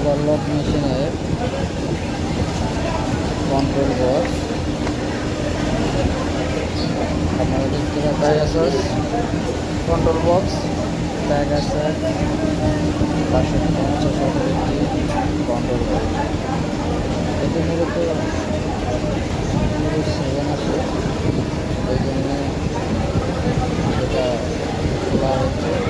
Overlock মেশিনের control box আপনারা দেখতে পাচ্ছেন কন্ট্রোল বক্স। ব্যাগ আছে পাঁচশো পঞ্চাশ একটি কন্ট্রোল বক্স। এতে মূলত সেভেন আছে। ওই জন্য এটা খোলা হচ্ছে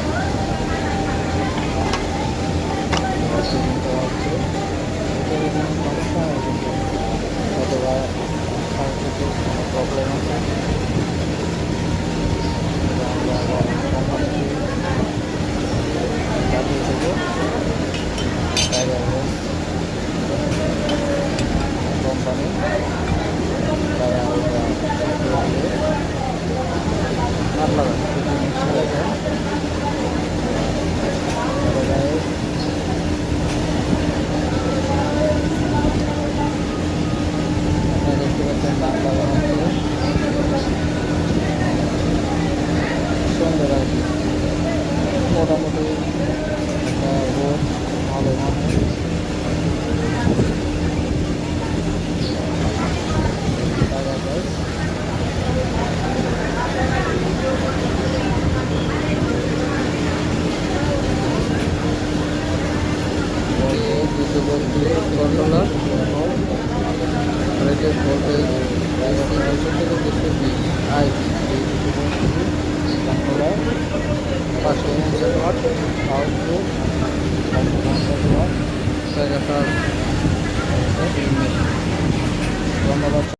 আর লাগান controller rated voltage I controller পাঁচশো পঞ্চাশ ওয়াট আউটপুট পাঁচশো পঞ্চাশ ওয়াট জায়গাটা ধন্যবাদ।